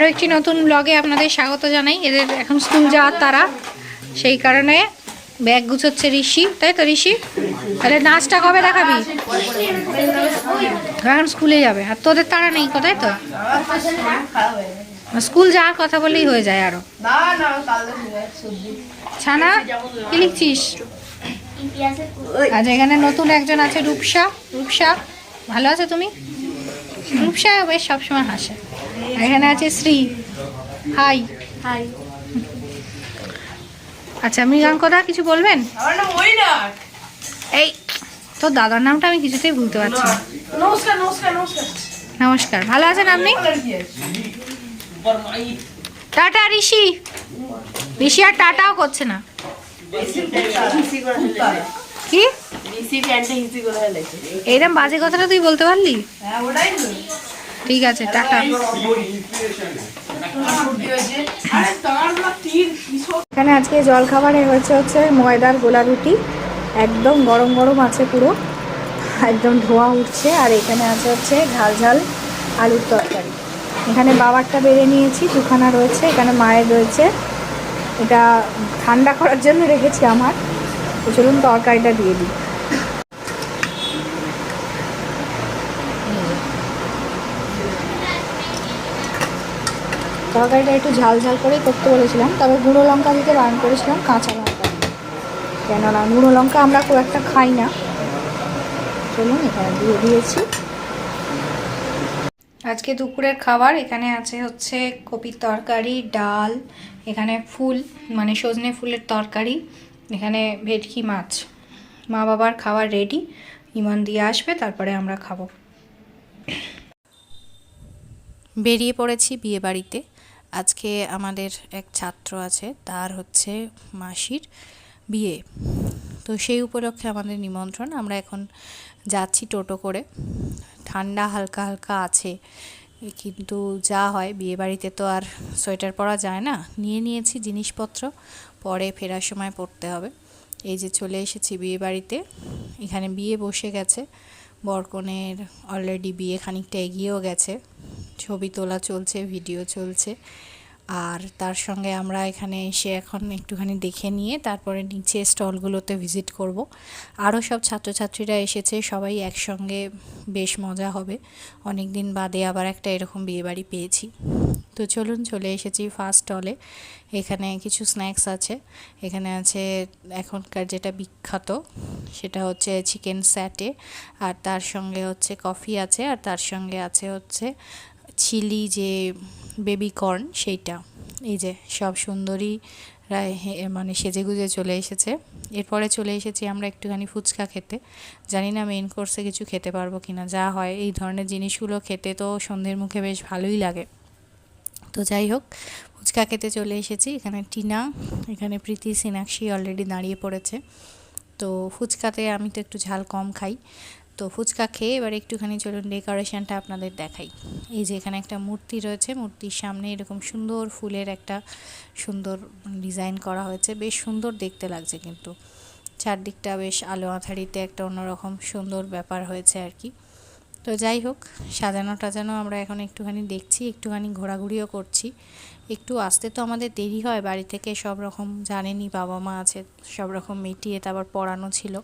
আরও একটি নতুন ব্লগে আপনাদের স্বাগত জানাই। এদের এখন স্কুল যাওয়ার তারা। সেই কারণে ব্যাগ গুছোচ্ছে ঋষি। তাই তো ঋষি? তাহলে নাচটা কবে দেখাবি? এখন স্কুলে যাবে। আর তোদের তারা নেই কোথায় তো? স্কুল যাওয়ার কথা বলেই হয়ে যায় আরও। ছানা, কি লিখছিস? আচ্ছা এখানে নতুন একজন আছে রূপসা। রূপসা, ভালো আছে তুমি? রূপসা বেশ সবসময় হাসে। এখানে আছে শ্রী। হাই হাই আচ্ছা মৃগাঙ্কদা কিছু বলবেন? এই তোর দাদার নামটা আমি কিছুতেই ভুলতে পারছি না। নমস্কার নমস্কার নমস্কার। নমস্কার ভালো আছেন আপনি? টাটা ঋষি। ঋষি আর টাটাও করছে না। কি? এইরকম বাজে কথাটা তুই বলতে পারলি? হ্যাঁ ওটাই তো। ঠিক আছে, টাটা। এখানে আজকে জল খাবারে হয়েছে হচ্ছে ময়দার গোলা রুটি। একদম গরম গরম আছে পুরো। একদম ধোয়া উঠছে, আর এখানে আছে হচ্ছে ঝাল ঝাল আলুর তরকারি। এখানে বাবারটা বেড়ে নিয়েছি, দুখানা রয়েছে, এখানে মায়ের রয়েছে। এটা ঠান্ডা করার জন্য রেখেছি আমার। চলুন তরকারিটা দিয়ে দিই। তরকারিটা একটু ঝাল ঝাল করেই করতে বলেছিলাম, তবে গুঁড়ো লঙ্কা দিতে বারণ করেছিলাম, কাঁচা লঙ্কা। কেননা গুঁড়ো লঙ্কা আমরা খুব একটা খাই না। চলুন, এখানে দিয়ে দিয়েছি। আজকে দুপুরের খাবার এখানে আছে হচ্ছে কপির তরকারি, ডাল, এখানে ফুল মানে সজনে ফুলের তরকারি, এখানে ভেটকি মাছ। মা বাবার খাবার রেডি ইমান দিয়ে আসবে, তারপরে আমরা খাব। বেরিয়ে পড়েছি বিয়ে বাড়িতে আজকে আমাদের এক ছাত্র আছে, তার হচ্ছে মাসির বিয়ে। তো সেই উপলক্ষে আমাদের নিমন্ত্রণ, আমরা এখন যাচ্ছি টোটো করে। ঠান্ডা হালকা হালকা আছে, কিন্তু যা হয় বিয়ে বাড়িতে তো আর সোয়েটার পরা যায় না। নিয়ে নিয়েছি জিনিসপত্র, পরে ফেরার সময় পড়তে হবে। এই যে চলে এসেছি বিয়ে বাড়িতে এখানে বিয়ে বসে গেছে, বরকনের অলরেডি বিয়ে খানিকটা এগিয়েও গেছে। ছবি তোলা চলছে ভিডিও চলছে। আর তার সঙ্গে আমরা এখানে এসে এখন একটুখানি দেখে নিয়ে তারপরে নিচে স্টলগুলোতে ভিজিট করব। আরও সব ছাত্রছাত্রীরা এসেছে, সবাই একসঙ্গে বেশ মজা হবে। অনেক দিন বাদে আবার একটা এরকম বিয়েবাড়ি পেয়েছি। তো চলুন চলে এসেছি ফার্স্ট স্টলে এখানে কিছু স্ন্যাক্স আছে। এখানে আছে এখনকার যেটা বিখ্যাত, সেটা হচ্ছে চিকেন স্যাটে আর তার সঙ্গে হচ্ছে কফি আছে, আর তার সঙ্গে আছে হচ্ছে চিলি যে বেবি কর্ন সেইটা। এই যে সব সুন্দরী রায় মানে সেজে গুজে চলে এসেছে। এরপরে চলে এসেছি আমরা একটুখানি ফুচকা খেতে। জানি না মেন কোর্সে কিছু খেতে পারব কি না যা হয়, এই ধরনের জিনিসগুলো খেতে তো সন্ধ্যের মুখে বেশ ভালোই লাগে। তো যাই হোক, ফুচকা খেতে চলে এসেছি। এখানে টিনা, এখানে প্রীতি, সিনাক্ষী অলরেডি দাঁড়িয়ে পড়েছে। তো ফুচকাতে আমি তো একটু ঝাল কম খাই। তো ফুচকা খেয়ে এবার একটুখানি চলুন ডেকোরেশনটা আপনাদের দেখাই। এই যে এখানে একটা মূর্তি রয়েছে, মূর্তির সামনে এরকম সুন্দর ফুলের একটা সুন্দর ডিজাইন করা হয়েছে। বেশ সুন্দর দেখতে লাগছে কিন্তু। চারদিকটা বেশ আলো আঁধারিতে একটা অন্যরকম সুন্দর ব্যাপার হয়েছে আর কি। তো যাই হোক সাজানো টাজানো আমরা এখন একটুখানি দেখছি, একটুখানি ঘোরাঘুরিও করছি। একটু আসতে তো আমাদের দেরি হয়, বাড়ি থেকে সব রকম জানেনই বাবা মা আছে, সব রকম মিটিয়ে তারপর পড়ানো ছিল।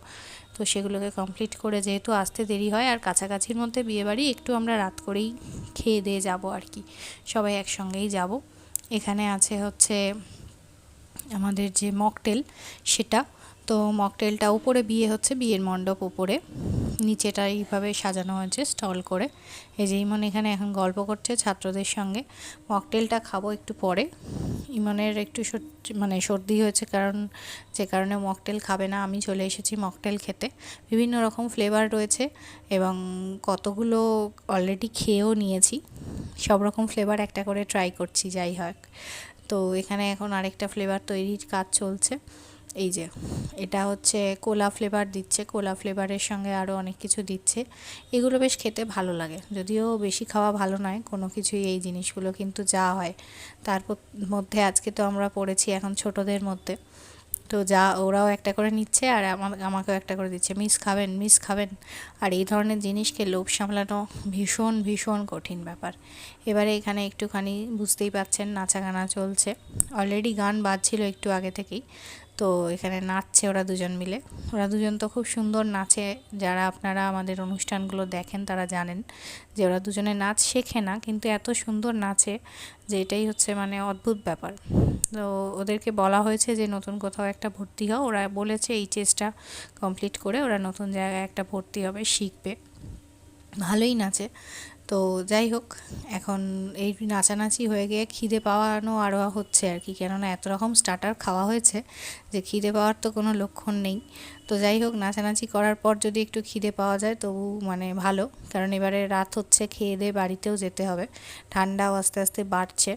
তো সেগুলোকে কমপ্লিট করে যেহেতু আসতে দেরি হয়, আর কাছাকাছির মধ্যে বিয়েবাড়ি একটু আমরা রাত করেই খেয়ে দিয়ে যাব আর কি। সবাই একসঙ্গেই যাব। এখানে আছে হচ্ছে আমাদের যে মকটেল, সেটা। তো মকটেলটা উপরে বিয়ে হচ্ছে, বিয়ের মণ্ডপ উপরে। নিচেটা এইভাবে সাজানো হয়েছে, স্টল করে। এই যে ইমন এখানে এখন গল্প করছে ছাত্রদের সঙ্গে। মকটেলটা খাব একটু পরে। ইমনের একটু মানে সর্দি হয়েছে কারণ, যে কারণে মকটেল খাবে না। আমি চলে এসেছি মকটেল খেতে। বিভিন্ন রকম ফ্লেভার রয়েছে এবং কতগুলো অলরেডি খেয়েও নিয়েছি। সব রকম ফ্লেভার একটা করে ট্রাই করছি, যাই হোক। তো এখানে এখন আরেকটা ফ্লেভার তৈরির কাজ চলছে। এই যে, এটা হচ্ছে কোলা ফ্লেভার দিচ্ছে। কোলা ফ্লেভারের সঙ্গে আরও অনেক কিছু দিচ্ছে। এগুলো বেশ খেতে ভালো লাগে। যদিও বেশি খাওয়া ভালো নয়, কোনো কিছুই এই জিনিসগুলো কিন্তু যা হয়। তারপর মধ্যে আজকে তো আমরা পড়েছি এখন ছোটদের মধ্যে। তো যা ওরাও একটা করে নিচ্ছে আর আমা- আমাকেও একটা করে দিচ্ছে। মিস খাবেন মিস খাবেন। আর এই ধরনের জিনিসকে লোভ সামলানো ভীষণ ভীষণ কঠিন ব্যাপার। এবারে এখানে একটুখানি বুঝতেই পাচ্ছেন নাচা গানা চলছে। অলরেডি গান বাজছিল একটু আগে থেকেই। তো এখানে নাচছে ওরা দুজন মিলে। ওরা দুজন তো খুব সুন্দর নাচে। যারা আপনারা আমাদের অনুষ্ঠানগুলো দেখেন তারা জানেন যে ওরা দুজনে নাচ শেখে না, কিন্তু এত সুন্দর নাচে যে এটাই হচ্ছে মানে অদ্ভুত ব্যাপার। তো ওদেরকে বলা হয়েছে যে, নতুন কোথাও একটা ভর্তি হও। ওরা বলেছে এই চেষ্টা কমপ্লিট করে ওরা নতুন জায়গায় একটা ভর্তি হবে, শিখবে। ভালোই নাচে। তো যাই হোক, এখন এই নাচানাচি হয়ে গিয়ে খিদে পাওয়ানো আরও হচ্ছে আর কি। কেননা এত রকম স্টার্টার খাওয়া হয়েছে যে খিদে পাওয়ার তো কোনো লক্ষণ নেই। তো যাই হোক, নাচানাচি করার পর যদি একটু খিদে পাওয়া যায় তবু মানে ভালো। কারণ এবারে রাত হচ্ছে, খেয়ে দিয়ে বাড়িতেও যেতে হবে। ঠান্ডাও আস্তে আস্তে বাড়ছে।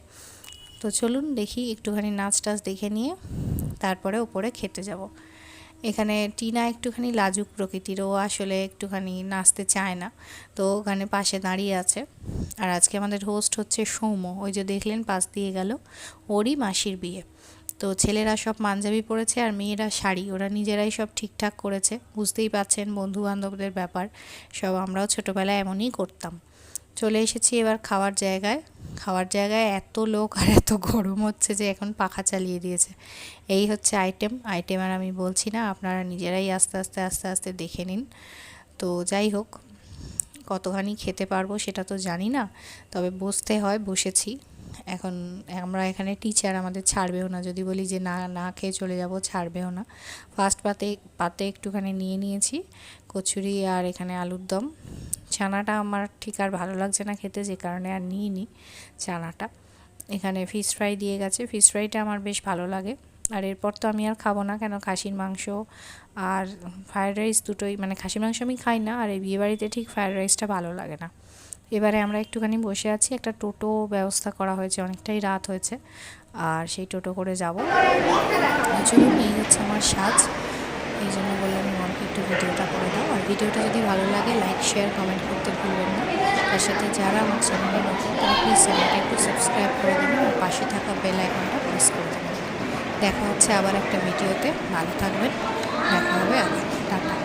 তো চলুন দেখি একটুখানি নাচ টাচ দেখে নিয়ে তারপরে ওপরে খেতে যাব। এখানে টিনা একটুখানি লাজুক প্রকৃতির, ও আসলে একটুখানি নাচতে চায় না। তো ওখানে পাশে দাঁড়িয়ে আছে। আর আজকে আমাদের হোস্ট হচ্ছে সৌম্য। ওই যে দেখলেন, পাশ দিয়ে গেল ওরই মাসির বিয়ে। তো ছেলেরা সব পাঞ্জাবি পরেছে আর মেয়েরা শাড়ি। ওরা নিজেরাই সব ঠিকঠাক করেছে। বুঝতেই পাচ্ছেন বন্ধু বান্ধবদের ব্যাপার। সব আমরাও ছোটোবেলায় এমনই করতাম। চলে এসেছি এবার খাওয়ার জায়গায়। খাওয়ার জায়গায় এত লোক আর এত গরম হচ্ছে যে এখন পাখা চালিয়ে দিয়েছে। এই হচ্ছে আইটেম আইটেম আর আমি বলছি না, আপনারা নিজেরাই আস্তে আস্তে আস্তে আস্তে দেখে নিন। তো যাই হোক, কতখানি খেতে পারব সেটা তো জানি না, তবে বসতে হয়, বসেছি। এখন আমরা এখানে টিচার আমাদের ছাড়বেও না, যদি বলি যে না না খেয়ে চলে যাব, ছাড়বেও না। ফার্স্ট পাতে পাতে একটুখানি নিয়ে নিয়েছি, কচুরি আর এখানে আলুর দম। চানাটা আমার ঠিক আর ভালো লাগছে না খেতে, যে কারণে আর নিইনি চানাটা। এখানে ফিশ ফ্রাই দিয়ে গেছে। ফিশ ফ্রাইটা আমার বেশ ভালো লাগে। আর এরপর তো আমি আর খাব না কেন? খাসির মাংস আর ফ্রায়েড রাইস দুটোই মানে খাসির মাংস আমি খাই না, আর এই বিয়েবাড়িতে ঠিক ফ্রায়েড রাইসটা ভালো লাগে না। এবারে আমরা একটুখানি বসে আছি, একটা টোটো ব্যবস্থা করা হয়েছে, অনেকটাই রাত হয়েছে, আর সেই টোটো করে যাব। এই হচ্ছে আমার সাজ। এই জন্য বললাম, মনকে একটু ভিডিওটা করে দাও। ভিডিওটা যদি ভালো লাগে লাইক শেয়ার কমেন্ট করতে ভুলবেন না। তার সাথে যারা আমার চ্যানেলে নতুন, তারা প্লিজ চ্যানেলটা একটু সাবস্ক্রাইব করে দেবেন আর পাশে থাকা বেল আইকনটা প্রেস করে দেবেন। দেখা হচ্ছে আবার একটা ভিডিওতে। ভালো থাকবেন। দেখা হবে আবার। টাটা।